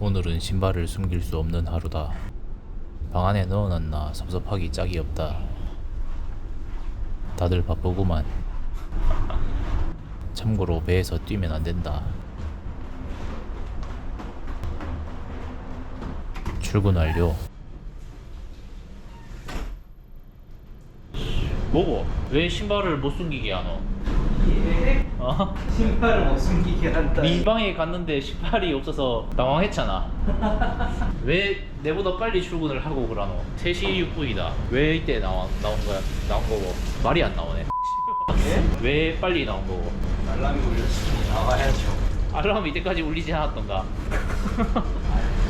오늘은 신발을 숨길 수 없는 하루다. 방 안에 넣어놨나 섭섭하기 짝이 없다. 다들 바쁘구만. 참고로 배에서 뛰면 안 된다. 출근 완료. 뭐고? 왜 신발을 못 숨기게 하노? 어? 신발을 못 숨기게 한다. 네 방에 갔는데 신발이 없어서 당황했잖아. 왜 내보다 빨리 출근을 하고 그러노? 3시 6분이다. 왜 이때 나와, 나온 거야? 나온 거고. 말이 안 나오네. 예? 왜 빨리 나온 거고? 알람이 울렸으니 나와야죠. 알람 이때까지 울리지 않았던가?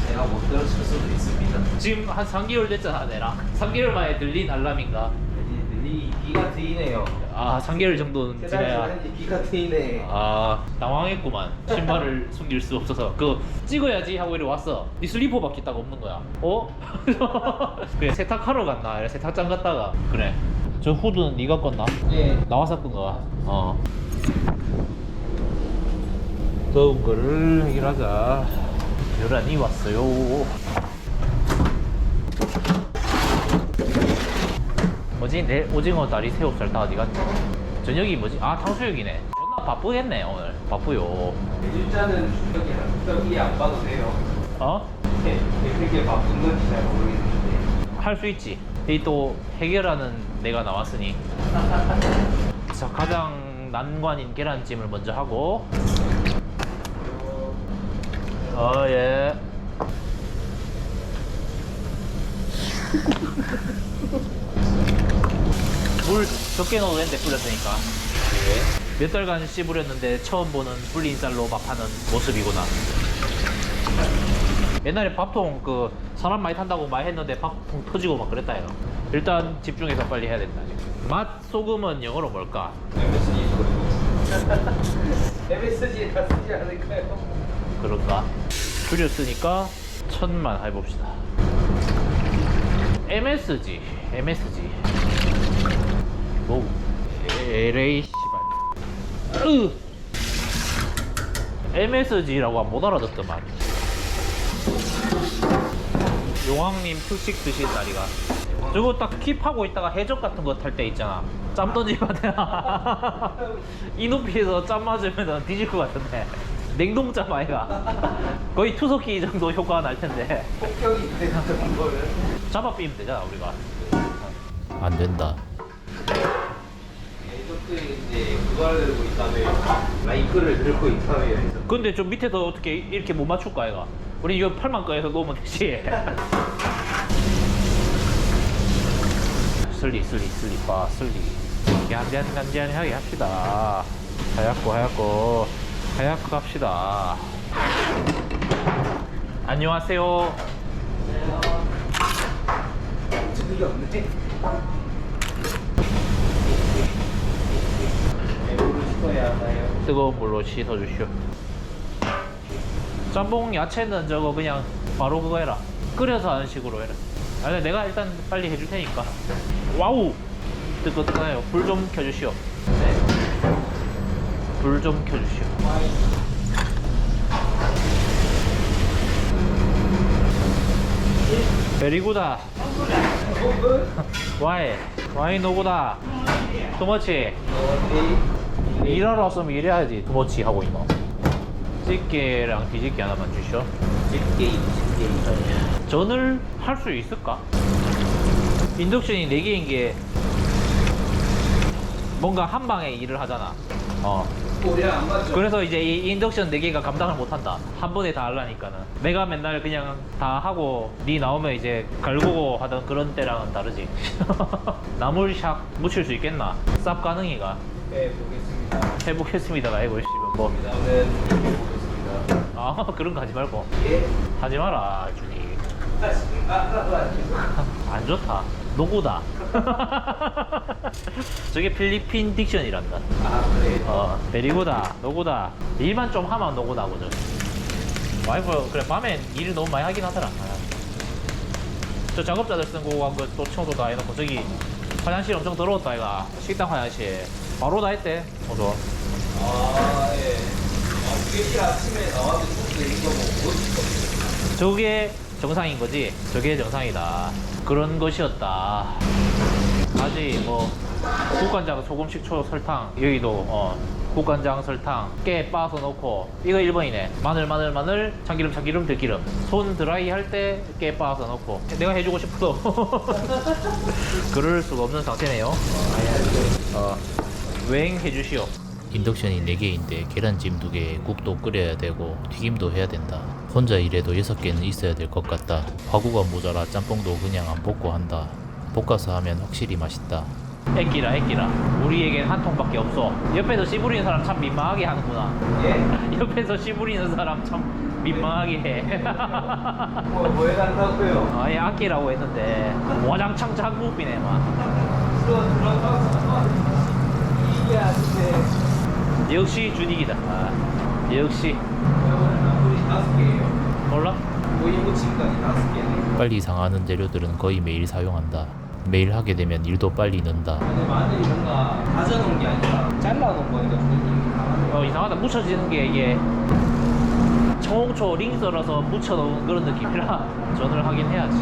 제가 못 들었을 수도 있습니다. 지금 한 3개월 됐잖아, 내랑. 3개월 만에 들린 알람인가? 이 기가 트이네요. 아, 3개월 정도는 지나야. 기가 트이네. 아 당황했구만 신발을 숨길 수 없어서 그 찍어야지 하고 이리 왔어 네 슬리퍼밖에 딱 없는 거야 어? 그래 세탁하러 갔나 이래 세탁장 갔다가 그래 저 후드는 네가 껐나? 예. 나와서 끈 거야 어 더운 거를 해결하자 계란이 왔어요 뭐지 내일 오징어 다리 새우살 다 어디 갔지? 저녁이 뭐지? 아 탕수육이네 존나 바쁘겠네 오늘 바쁘요 일단은 여기 여기 안 봐도 돼요. 어? 네, 그렇게 바쁜 건지 잘 모르겠는데. 할 수 있지 이 또 해결하는 내가 나왔으니 자 가장 난관인 계란찜을 먼저 하고 어예 물 적게 넣어도 되는데 뿌렸으니까. 몇 달간 씹으렸는데 처음 보는 불린 쌀로 밥하는 모습이구나. 옛날에 밥통 그 사람 많이 탄다고 많이 했는데 밥통 터지고 막 그랬다 이거 일단 집중해서 빨리 해야 된다. 맛 소금은 영어로 뭘까? MSG MSG가 쓰지 않을까요? 그런가? 줄였으니까 천만 해봅시다. MSG MSG 뭐 LA 씨발. 으! MSG라고 못 알아듣더만. 용왕님 특식 드실 날이가. 저거 딱 킵하고 있다가 해적 같은 거 탈 때 있잖아. 짬 던지면 되나? 이 높이에서 짬 맞으면 뒤질 것 같은데. 냉동짬 아이가. 거의 투석기 정도 효과가 날 텐데. 폭격이 됐던 거를. 잡아 삐면 되잖아 우리가. 안 된다 이제 그걸 들고 있다며 마이크를 들고 있다며 근데 좀 밑에서 어떻게 이렇게 못 맞출까 아이가? 우리 이거 팔만 꺼에서 놓으면 되지. 슬리 슬리 슬리 빠 슬리. 얀얀얀얀하게 합시다. 하얗고 하얗고. 하얗고 합시다. 안녕하세요. 저기 없네. 배우를 씻어야 하나요? 뜨거운 물로 씻어주시오. 짬뽕 야채는 저거 그냥 바로 그거 해라. 끓여서 하는 식으로 해라. 아니 내가 일단 빨리 해줄 테니까. 와우! 뜨끈뜨끈해요. 불 좀 켜주시오. 네. 불 좀 켜주시오. 베리구다. 와이. 와이 노구다. 투머치. 일하러 왔으면 일해야지. 두머치 하고 있노. 집게랑 뒤집게 하나만 주시오. 집게임 집게임. 전을 할 수 있을까? 인덕션이 4개인 게 뭔가 한 방에 일을 하잖아. 어. 꼬리랑 안 맞죠? 그래서 이제 이 인덕션 4개가 감당을 못한다. 한 번에 다 하려니까는. 내가 맨날 그냥 다 하고 니 나오면 이제 갈구고 하던 그런 때랑은 다르지. 나물샥 묻힐 수 있겠나? 쌉 가능이가 네 보겠습니다. 해보겠습니다가 아니고 씨발 뭐 저는 이렇게 보겠습니다. 아 그런 거 하지 말고. 예. 하지 마라 준이. 아, 안 좋다. 노고다. 저게 필리핀 딕션이란다. 아 그래. 어 베리고다 노고다. 일만 좀 하면 노고다고 저. 와이프 그래 밤엔 일을 너무 많이 하긴 하더라. 아. 저 작업자들 쓴 거고 그또 청소 다 해놓고 저기 화장실 엄청 더러웠다 이가. 식당 화장실. 바로 다 했대 어서. 아 예. 아, 그게 아침에 나와서 소스 이거 수 없어요. 저게 정상인 거지? 저게 정상이다. 그런 것이었다. 아직 뭐 국간장 소금 식초 설탕 여기도 어 국간장 설탕 깨 빻아서 넣고 이거 1번이네 마늘 마늘 마늘 참기름 참기름 들기름 손 드라이 할 때 깨 빻아서 넣고 내가 해주고 싶어도 그럴 수가 없는 상태네요 어 외행해 주시오 인덕션이 4개인데 계란찜 2개, 국도 끓여야 되고 튀김도 해야 된다. 혼자 일해도 6개는 있어야 될 것 같다. 화구가 모자라 짬뽕도 그냥 안 볶고 한다. 볶아서 하면 확실히 맛있다. 애끼라 애끼라 우리에겐 한 통밖에 없어 옆에서 씨 부리는 사람 참 민망하게 하는구나 예? 옆에서 씨 부리는 사람 참 민망하게 해 뭐, 뭐 해달라고요? 아예 아끼라고 했는데 와장창 장국비네 막. 이게 아닌데. 역시 준익이다 아, 역시 다섯 개예요. 몰라? 고기 무침까지 다섯 개네. 빨리 상하는 재료들은 거의 매일 사용한다. 매일 하게 되면 일도 빨리 는다. 근데 마늘이 뭔가 다져놓은 게 아니라 잘라놓은 거니까. 어, 이상하다. 묻혀지는 게 이게 청홍초 링 썰어서 묻혀놓은 그런 느낌이라 전을 하긴 해야지.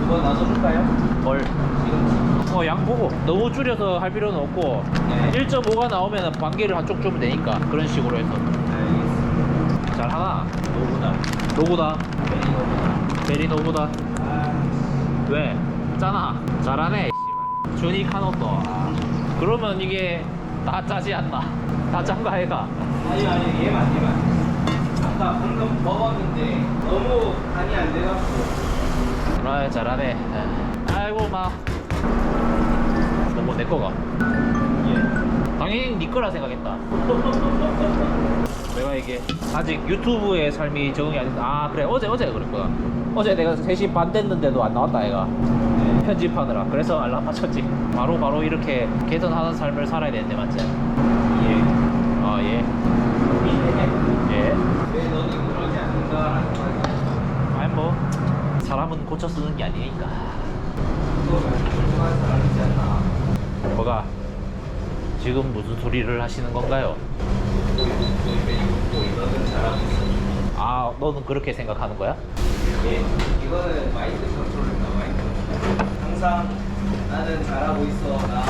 두번 놔줘줄까요? 뭘? 지금 어, 양 보고 너무 줄여서 할 필요는 없고 네. 1.5가 나오면 반 개를 한쪽 주면 되니까 그런 식으로 해서 알겠습니다. 잘 하나. 노구다. 메리 노구나. 베리 노구다. 아, 왜? 짜나. 잘하네. 준이 카노또. 아. 그러면 이게 다 짜지 않나? 다 짠가 해가. 아니 아니 얘만 얘만. 아까 방금 먹었는데 너무 간이 안 돼갖고. 아 잘하네 아이고 막 너무 내 거가 예. 당연히 네 거라 생각했다 내가 이게 아직 유튜브의 삶이 적응이 안 됐다 아 그래 어제 어제 그랬구나 어제 내가 3시 반 됐는데도 안 나왔다 얘가 네. 편집하느라 그래서 알람 맞췄지 바로 바로 이렇게 개선하는 삶을 살아야 되는데 맞지? 예. 아예 예. 예. 왜 너는 그러지 않는가라는 말이. 아니 뭐 사람은 고쳐 쓰는 게 아니니까. 뭐가 지금 무슨 소리를 하시는 건가요? 아 너는 그렇게 생각하는 거야? 예. 이거는 마인드 컨트롤입니다. 마인드. 항상 나는 잘하고 있어. 나.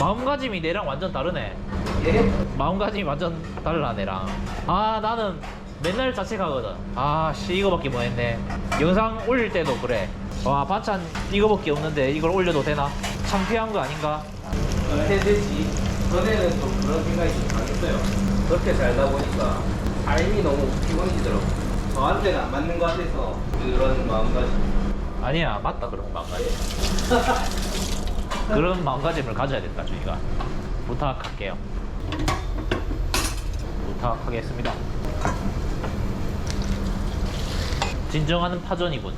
마음가짐이 내랑 완전 다르네 예. 마음가짐이 완전 달라 내랑 아 나는 맨날 자책하거든 아 씨 이거밖에 못 했네 영상 올릴 때도 그래 와 반찬 이거밖에 없는데 이걸 올려도 되나? 창피한 거 아닌가? 해되지. 전에는 좀 그런 생각이 좀 강했어요. 그렇게 살다 보니까 삶이 너무 피곤해지더라고. 저한테는 안 맞는 것 같아서 그런 마음가짐. 아니야 맞다 그런 마음가짐 그런 마음가짐을 가져야 된다 저희가 부탁할게요 부탁하겠습니다 진정한 파전이군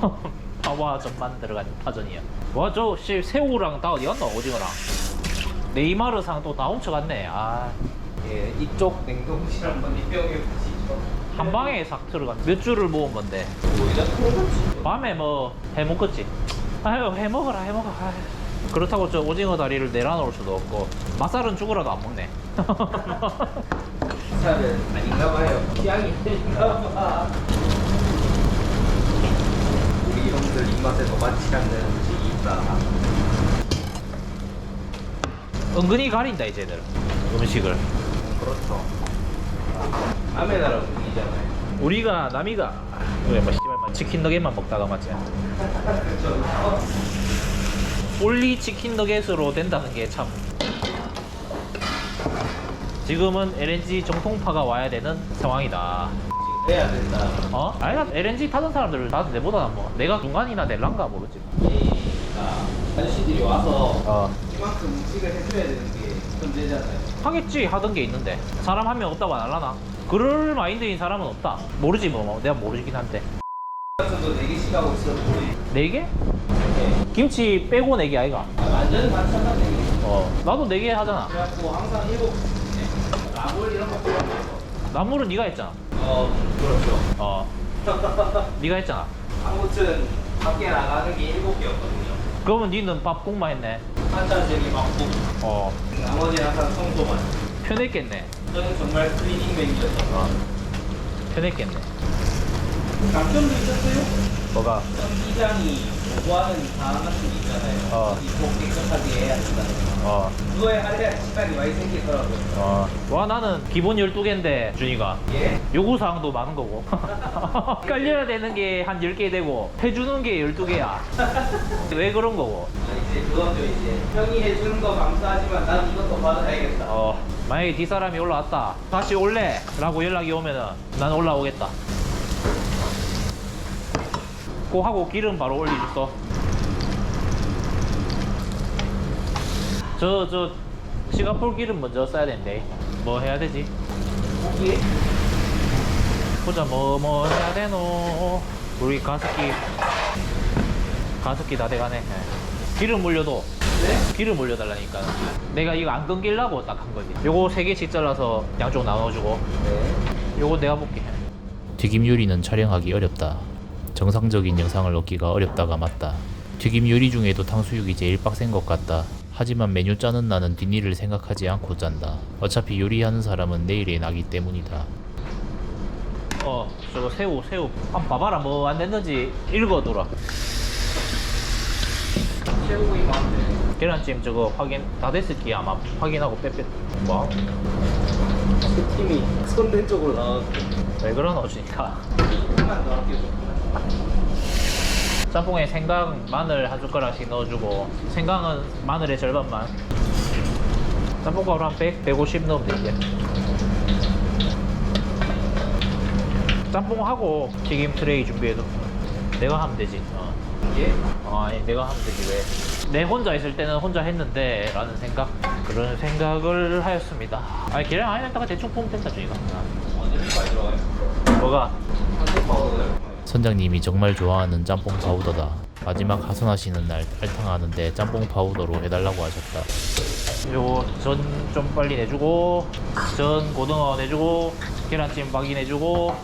파와 전만 들어간 파전이야 와저 새우랑 다 어디 갔노 오징어랑 네이마르상 또 다 훔쳐갔네 아, 예, 이쪽 냉동실 한번 입병해 보시죠. 한 방에 싹 들어간 몇 줄을 모은 건데. 밤에 뭐 해먹겠지. 아유 해먹어라 해먹어. 아유. 그렇다고 저 오징어 다리를 내려놓을 수도 없고 맛살은 죽으라도 안 먹네. 살은 아닌가 봐요. 취향이 아닌가 봐. 우리 형들 입맛에 더 맞지 않는 음식이 있다. 은근히 가린다 이제들 음식을. 그렇죠. 남의 나라 음식이잖아요. 우리가 남이가 왜뭐 씨발 뭐 치킨 너겟만 먹다가 맞지? 올리 치킨 너겟으로 된다는 게 참. 지금은 LNG 정통파가 와야 되는 상황이다. 해야 된다. 어? 아니 LNG 타던 사람들 나도 내보다 뭐 내가 중간이나 될란가 모르지. A가 아저씨들이 와서 어. 이만큼 음식을 해줘야 되는 게 문제잖아요. 하겠지 하던 게 있는데 사람 한 명 없다고 안 할라나? 그럴 마인드인 사람은 없다 모르지 뭐, 뭐. 내가 모르긴 한데 같은도 4개씩 하고 있었는데 네 개? 네. 김치 빼고 네개 아이가? 완전 반찬만 4개. 어 나도 네 개 하잖아 그래갖고 항상 7개. 나물 이런 거 없어. 나물은 네가 했잖아 어, 그렇죠. 어 네가 했잖아 아무튼 밖에 나가는 게 7개였거든요. 그러면 니는 밥 국만 했네 세개 맞고 어 나머지 항상 청소만. 편했겠네 저는 정말 클리닝 맥이었어. 어. 편했겠네. 장점도 있었어요? 뭐가? 전기장이 요구하는 사항 같은 게 있잖아요. 어. 이꼭 깨끗하게 해야 된다는 거. 어, 그거에 할애할 시간이 많이 생기더라고요. 어. 와, 나는 기본 12개인데, 준이가. 예? 요구사항도 많은 거고. 깔려야 되는 게 한 10개 되고, 해주는 게 12개야. 왜 그런 거고? 아, 이제 그거죠 이제 형이 해주는 거 감사하지만 난 이것도 받아야겠다. 어, 만약에 뒷사람이 올라왔다. 다시 올래? 라고 연락이 오면은, 난 올라오겠다. 고 하고 기름 바로 올리줬어. 저, 저, 시가폴 기름 먼저 써야 되는데. 뭐 해야 되지? 고기? 보자, 뭐, 뭐 해야 되노? 우리 가습기, 가습기 다 돼가네. 예. 기름 올려도 네? 기름 올려달라니까. 내가 이거 안 끊기려고 딱 한 거지. 요거 세 개씩 잘라서 양쪽 나눠주고, 네. 요거 내가 볼게. 튀김 요리는 촬영하기 어렵다. 정상적인 영상을 얻기가 어렵다가 맞다. 튀김 요리 중에도 탕수육이 제일 빡센 것 같다. 하지만 메뉴 짜는 나는 뒷일을 생각하지 않고 짠다. 어차피 요리하는 사람은 내일에 나기 때문이다. 어, 저거 새우, 새우. 한번 봐봐라, 뭐 안 됐는지 읽어둬라. 새우구이 마음대. 계란찜 저거 확인 다 됐을 게 아마 확인하고 빼빼. 뭐? 그 팀이 손댄 쪽으로 나왔고. 왜 그러노, 주니까. 조금만. 짬뽕에 생강, 마늘 한 숟가락씩 넣어주고 생강은 마늘의 절반만 짬뽕가루 한 100, 150 넣으면 되지 짬뽕하고 튀김 트레이 준비해도 내가 하면 되지 어. 예? 어, 아니 내가 하면 되지 왜 내 혼자 있을 때는 혼자 했는데 라는 생각 그런 생각을 하였습니다 아니 계량 안 했다가 대충 보면 된다 들어가요? 뭐가. 선장님이 정말 좋아하는 짬뽕 파우더다. 마지막 하선하시는 날 알탕하는데 짬뽕 파우더로 해달라고 하셨다. 요거 전 좀 빨리 내주고 전 고등어 내주고 계란찜 박이 내주고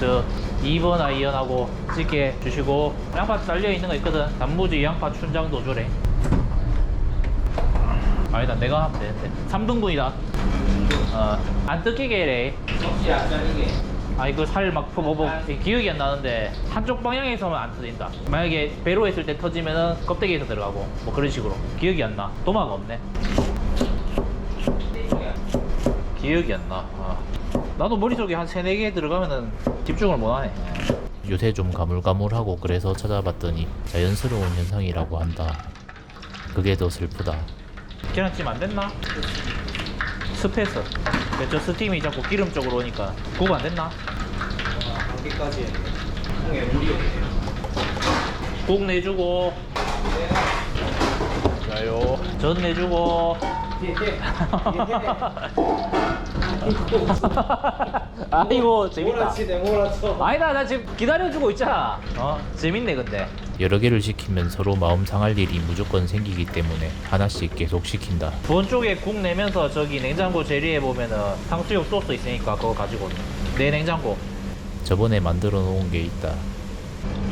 저 2번 아이언하고 찌개 주시고 양파 딸려 있는 거 있거든. 단무지 양파 춘장도 주래. 아니다 내가 하면 되는데. 3등분이다. 어 안 뜯기게 해래. 접시 안 잘리게. 아 이거 살 막 퍼먹어 기억이 안 나는데 한쪽 방향에서만 안 터진다. 만약에 배로 했을 때 터지면은 껍데기에서 들어가고 뭐 그런 식으로. 기억이 안나. 도마가 없네. 기억이 안 나. 아. 나도 머릿속에 한 세네 개 들어가면은 집중을 못 하네. 요새 좀 가물가물하고 그래서 찾아봤더니 자연스러운 현상이라고 한다. 그게 더 슬프다. 계란찜 안 됐나? 습해서. 저 스팀이 자꾸 기름 쪽으로 오니까 국 안 됐나? 했네. 통에 물이 없네요. 국 내주고 자요 전 내주고 아이고 재밌다 몰아치네 몰아쳐. 아니다 나 지금 기다려주고 있잖아 어 재밌네 근데 여러 개를 시키면 서로 마음 상할 일이 무조건 생기기 때문에 하나씩 계속 시킨다. 본 쪽에 국 내면서 저기 냉장고 재리에 보면은 탕수육 소스 있으니까 그거 가지고 오네. 내 냉장고 저번에 만들어 놓은 게 있다.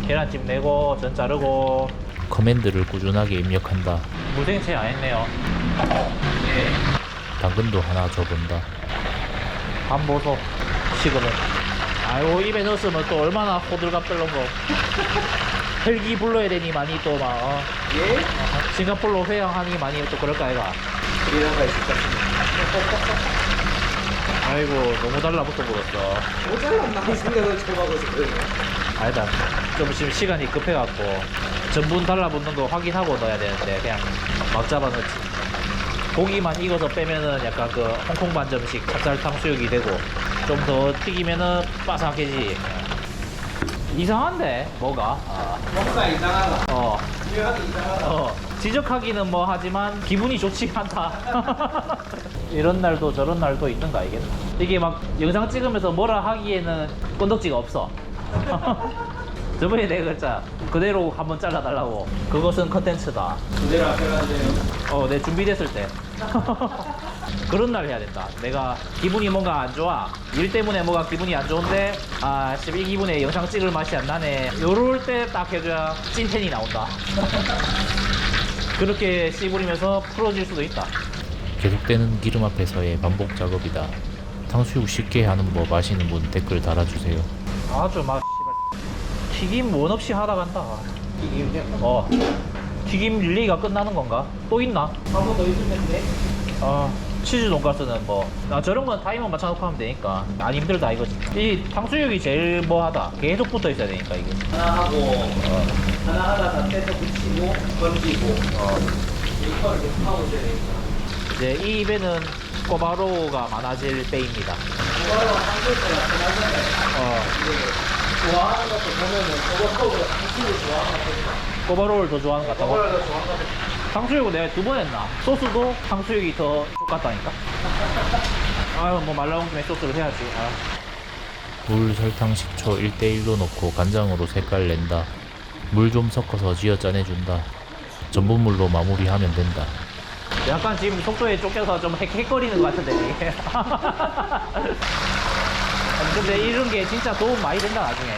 계란찜 내고 전 자르고 커맨드를 꾸준하게 입력한다. 무생채 안 했네요 당근도 하나 줘본다. 안 보소 식으면 아이고 입에 넣었으면 또 얼마나 호들갑 떨는 거 헬기 불러야 되니 많이 또막 어? 예? 싱가폴로 회항하니 많이 또 그럴까 아이가 이래가 있을까? 아이고 너무 달라붙어 버렸어 모자랐나 생각을 쳐봐서 그래요. 아니다 좀 지금 시간이 급해갖고 전분 달라붙는 거 확인하고 넣어야 되는데 그냥 막 잡아 넣지 고기만 익어서 빼면은 약간 그 홍콩 반점식 찹쌀 탕수육이 되고 좀 더 튀기면은 바삭해지. 이상한데 뭐가? 아, 뭔가 이상하다. 어. 어 지적하기는 뭐 하지만 기분이 좋지가 않다. 이런 날도 저런 날도 있는 거 알겠나 이게 막 영상 찍으면서 뭐라 하기에는 건덕지가 없어. 저번에 내가 그랬잖아 그대로 한번 잘라달라고 그것은 컨텐츠다 그대로 앞에 가는데요. 어, 내 준비됐을 때. 그런 날 해야 된다. 내가 기분이 뭔가 안 좋아. 일 때문에 뭐가 기분이 안 좋은데, 아, 씨, 이 기분에 영상 찍을 맛이 안 나네. 요럴 때 딱 해줘야 찐텐이 나온다. 그렇게 씨부리면서 풀어질 수도 있다. 계속되는 기름 앞에서의 반복 작업이다. 탕수육 쉽게 하는 법 아시는 분 댓글 달아주세요. 아주 막 튀김 원 없이 하다 간다. 튀김이요? 어 튀김 릴레이가 끝나는 건가? 또 있나? 한번더 있으면 돼. 아 치즈 돈가스는 뭐 아, 저런 건 타이머 맞춰놓고 하면 되니까 안 힘들다 이거지. 이 탕수육이 제일 뭐하다. 계속 붙어 있어야 되니까 이게. 하나 하고 어, 하나 하나 다 떼서 붙이고 건지고 어. 이걸 계속 하고 있어야 되니까. 이제 이 입에는 꼬바로우가 많아질 때입니다. 그거랑 한글 때가 편하잖아요. 어, 좋아하는 것도 보면은 그거 한국을 좋아하는 것도 꼬바로우를 더 좋아하는 것 같다고? 그거를 더 좋아하는 것도 탕수육은 내가 두 번 했나? 소스도 탕수육이 더 똑같다니까? 아유 뭐 말 나온 김에 소스를 해야지 아. 물, 설탕, 식초 1대1로 넣고 간장으로 색깔 낸다. 물 좀 섞어서 쥐어 짜내준다. 전분물로 마무리하면 된다. 약간 지금 속도에 쫓겨서 좀 헥헥거리는 것 같은데 이게 근데 이런 게 진짜 도움 많이 된다 나중에.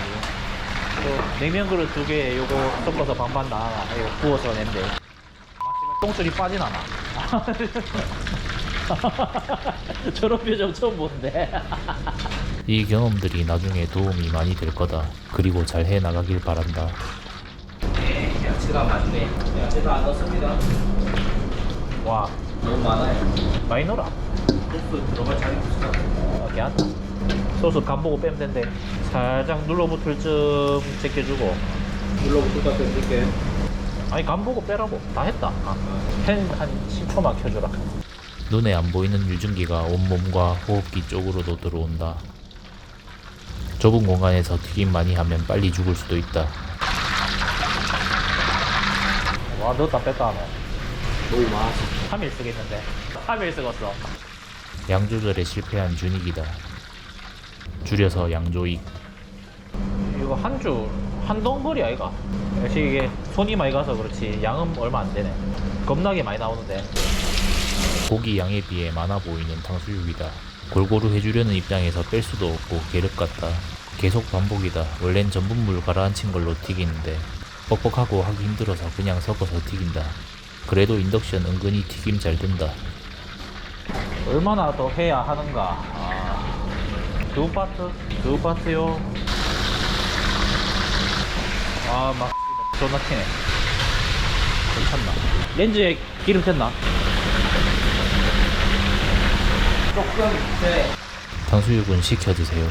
또 냉면 그릇 두 개 요거 섞어서 반반 나눠 이거 부어서 낸대 똥줄이 빠진 않아 저런 표정 처음 보는데 이 경험들이 나중에 도움이 많이 될 거다. 그리고 잘 해 나가길 바란다. 야채가 많네. 야채가 안 넣습니다. 와 너무 많아요. 많이 넣어라 소스 들어갈 자리 없어. 어, 괜찮다. 소스 간 보고 빼면 된대. 살짝 눌러붙을 쯤 제껴주고. 눌러붙을 것 느낌. 아니 간 보고 빼라고. 다 했다. 아. 팬한 10초만 켜주라. 눈에 안 보이는 유증기가 온몸과 호흡기 쪽으로도 들어온다. 좁은 공간에서 튀김 많이 하면 빨리 죽을 수도 있다. 와 넣었다 뺐다 하면 너무 많아서. 3일 쓰겠는데. 3일 쓰겠어. 양 조절에 실패한 준익이다. 줄여서 양조익. 이거 한 줄, 한 덩거리 아이가. 역시 이게 손이 많이 가서 그렇지 양은 얼마 안 되네. 겁나게 많이 나오는데. 고기 양에 비해 많아 보이는 탕수육이다. 골고루 해주려는 입장에서 뺄 수도 없고 계륵 같다. 계속 반복이다. 원래는 전분물 가라앉힌 걸로 튀기는데 뻑뻑하고 하기 힘들어서 그냥 섞어서 튀긴다. 그래도 인덕션 은근히 튀김 잘 된다. 얼마나 더 해야 하는가. 아, 두 파트? 두 파트요. 아, 막, 존나 튀네. 괜찮나? 렌즈에 기름 텄나? 조금 네. 탕수육은 시켜 드세요.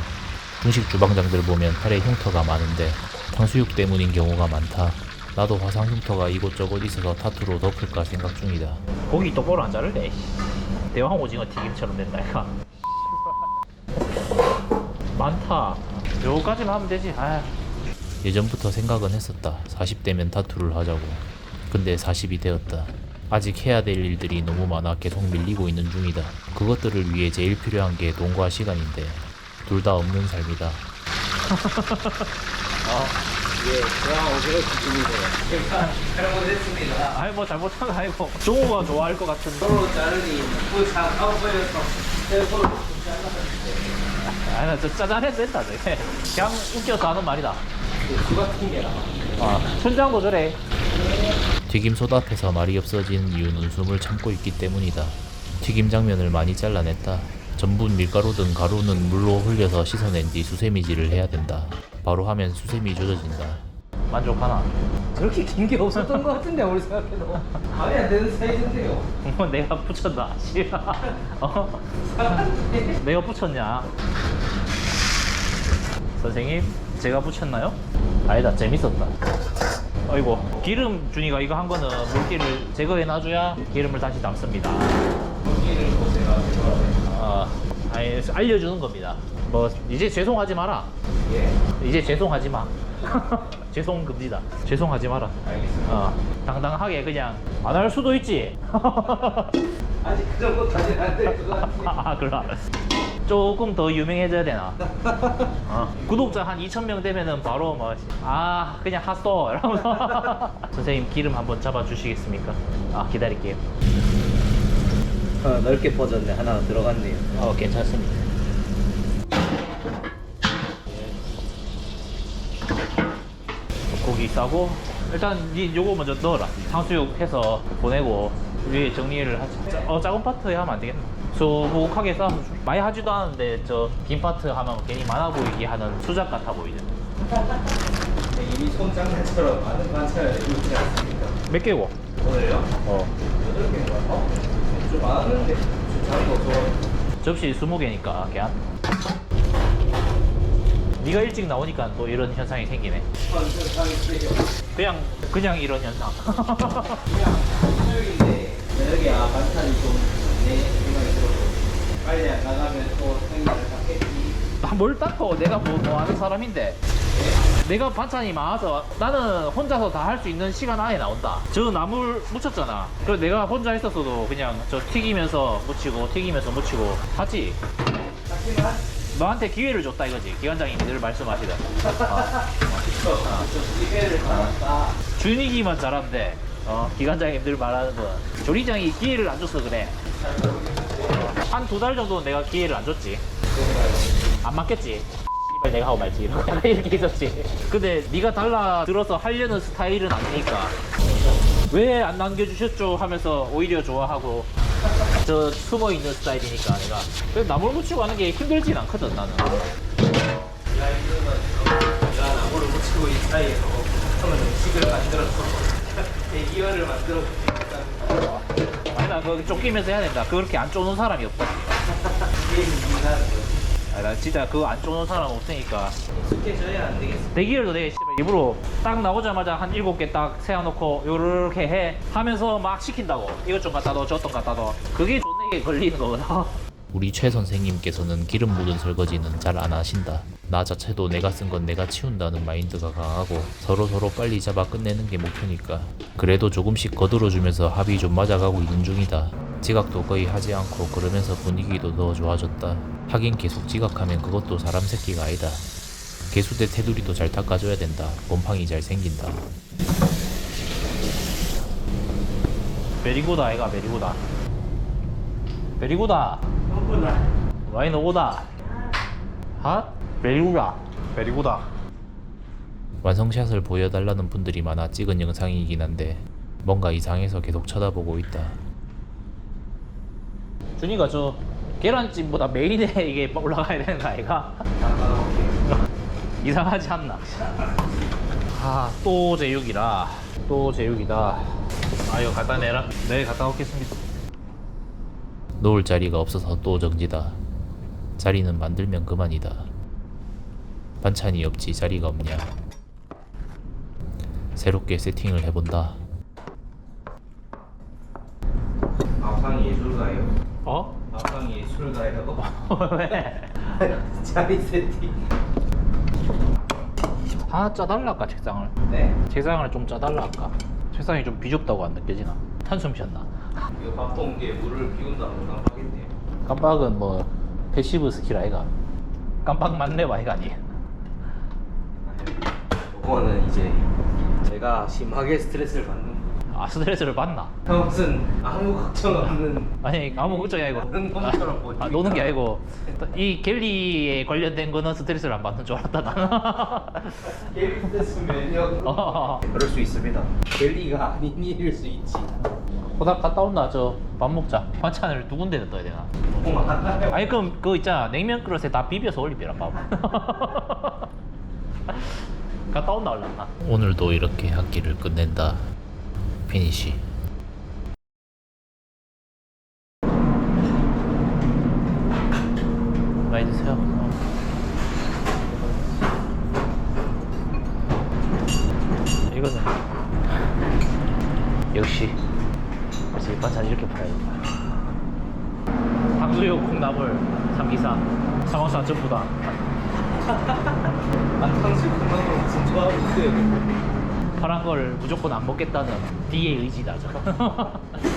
중식 주방장들 보면 팔에 흉터가 많은데 탕수육 때문인 경우가 많다. 나도 화상 흉터가 이곳저곳 있어서 타투로 덮을까 생각 중이다. 고기 똑바로 안 자를래. 씨. 대왕 오징어 튀김처럼 된다, 이거. 많다. 요까지만 하면 되지. 아, 예전부터 생각은 했었다. 40대면 타투를 하자고. 근데 40이 되었다. 아직 해야 될 일들이 너무 많아 계속 밀리고 있는 중이다. 그것들을 위해 제일 필요한 게 돈과 시간인데 둘 다 없는 삶이다. 예. 아니 뭐 잘못한 거 아니고 종호가 좋아할 것 같은데. 서로 자르니 뭐 잘하고 보여서 제 서로 잘랐는데 아니 나저 짜잔해도 된다, 저게. 그냥 웃겨서 하는 말이다. 수가 튕겨라. 아, 춘장도 저래. 튀김 소다앞에서 말이 없어지는 이유는 숨을 참고 있기 때문이다. 튀김 장면을 많이 잘라냈다. 전분 밀가루든 가루는 물로 흘려서 씻어낸 뒤 수세미질을 해야 된다. 바로 하면 수세미 조져진다. 만족하나? 저렇게 긴 게 없었던 것 같은데 우리 생각해도 말이 안 되는 사이즈인데요. 뭐 내가 붙였나? 씨. 어? 내가 붙였냐? 선생님, 제가 붙였나요? 아니다, 재밌었다. 아이고, 기름 준이가 이거 한 거는 물기를 제거해 놔줘야 기름을 다시 담습니다. 여기를 보세요. 아, 아니, 알려주는 겁니다. 뭐, 이제 죄송하지 마라. 예, 이제 죄송하지 마. 죄송 금지다. 죄송하지 마라. 알겠습니다. 어, 당당하게 그냥 안 할 수도 있지. 아직 그 정도까지는 안될것 같아요. 아, 그래. 조금 더 유명해져야 되나? 어. 구독자 한 2,000명 되면은 바로 뭐, 아, 그냥 핫소! 이러면서. 선생님, 기름 한번 잡아주시겠습니까? 아, 기다릴게요. 어, 넓게 퍼졌네. 하나 들어갔네요. 어, 괜찮습니다. 고기 싸고, 일단 니 요거 먼저 넣어라. 탕수육 해서 보내고, 위에 정리를 하자. 짜- 어, 작은 파트 하면 안 되겠나? 수북하게 싸서 줄- 많이 하지도 않은데 저 김파트 하면 괜히 많아 보이게 하는 수작 같아 보이네 이미 손장난처럼 많은 반찬을 있지 않습니까? 몇 개고? 오늘요? 어 여덟 개인가? 어? 좀 많은데 거 좋아. 접시 20개니까 그냥 네가 일찍 나오니까 또 이런 현상이 생기네. 그냥 그냥 이런 현상. 그냥 수요일인데 저녁에 아 반찬이 좀내 생각이 들어서. 빨리 안 나가면 또 생일을 닦겠지. 아, 뭘 닦어 내가 뭐, 뭐 하는 사람인데 내가 반찬이 많아서 나는 혼자서 다 할 수 있는 시간 안에 나온다. 저 나물 묻혔잖아. 그래서 내가 혼자 있었어도 그냥 저 튀기면서 묻히고 튀기면서 묻히고. 하지? 너한테 기회를 줬다 이거지. 기관장이 늘 말씀하시던. 받았다. 준이기만 돼 어, 기관장님 늘 말하는 건 조리장이 기회를 안 줘서 그래. 한 두 달 정도 내가 기회를 안 줬지. 안 맞겠지 내가 하고 말지. 이렇게 있었지. 근데 네가 달라 들어서 하려는 스타일은 아니니까. 왜 안 남겨주셨죠? 하면서 오히려 좋아하고. 저 숨어 있는 스타일이니까 내가. 그래서 나물 묻히고 하는 게 힘들진 않거든 나는. 내가 힘든 건 내가 나무를 묻히고 이 사이에서 처음에 음식을 만들어서. 대기열을 만들어 주니까 아니 나 그거 쫓기면서 해야 된다. 그렇게 안 쪼는 사람이 없다. 이게 인간은 아니, 나 진짜 그거 안 쪼는 사람 없으니까 익숙해져야 안 되겠어. 대기열도 내가 씨발 일부러 딱 나오자마자 한 일곱 개 딱 세워놓고 요렇게 해 하면서 막 시킨다고 이것 좀 갖다 넣어 저것 좀 갖다 넣어 그게 존나게 걸리는 거거든 우리 최 선생님께서는 기름 묻은 설거지는 잘 안 하신다. 나 자체도 내가 쓴 건 내가 치운다는 마인드가 강하고 서로 서로 빨리 잡아 끝내는 게 목표니까. 그래도 조금씩 거들어주면서 합이 좀 맞아가고 있는 중이다. 지각도 거의 하지 않고 그러면서 분위기도 더 좋아졌다. 하긴 계속 지각하면 그것도 사람 새끼가 아니다. 개수대 테두리도 잘 닦아줘야 된다. 곰팡이 잘 생긴다. 베리고다 아이가 베리고다 베리고다 와인 오고다 핫 베리고다 베리고다 완성샷을 보여달라는 분들이 많아 찍은 영상이긴 한데 뭔가 이상해서 계속 쳐다보고 있다. 준이가 저 계란찜보다 메인에 이게 올라가야 되는 거 아이가? 이상하지 않나? 아, 또 제육이라. 또 제육이다. 아유, 갖다 내라. 네, 갖다 놓겠습니다. 놓을 자리가 없어서 또 정지다. 자리는 만들면 그만이다. 반찬이 없지 자리가 없냐. 새롭게 세팅을 해본다. 아팡이 예술가예요. 어? 아팡이 예술가예요. 왜? 자리 세팅. 하나 짜달랄까, 책상을? 네. 책상을 좀 짜달라 할까? 책상이 좀 비좁다고 안 느껴지나? 한숨 쉬었나? 이거 바빠 온게 물을 비운다고 깜빡했네요. 깜빡은 뭐, 패시브 스킬 아이가? 깜빡 맞네, 아이가 아니. 그거는 이제 제가 심하게 스트레스를 받는 아, 스트레스를 받나? 무슨 아무 걱정 없는 아니 아무 걱정이 아니고. 노는 놈처럼 보이니까. 아, 노는 게 아니고. 이 갤리에 관련된 거는 스트레스를 안 받는 줄 알았다 나는. 게임 스트레스 면역 어, 그럴 수 있습니다. 벨리가 아닌 일일 수 있지. 호닥 갔다 온나 저. 밥 먹자. 반찬을 두 군데 넣어야 되나? 많아요. 아니 그럼 그거 있잖아. 냉면 그릇에 다 비벼서 올리비라 밥. 갔다 온나 올랐나? 오늘도 이렇게 한 끼를 끝낸다. 피니시. 많이 드세요 이거는 역시. 역시 반찬 이렇게 팔아야겠다. 탕수육 콩나물. 삼기상 상어사 전부 다. 아 탕수육 콩나물 무슨 좋아하고 있어요. 파란 걸 무조건 안 먹겠다 는 D의 의지다 저 진짜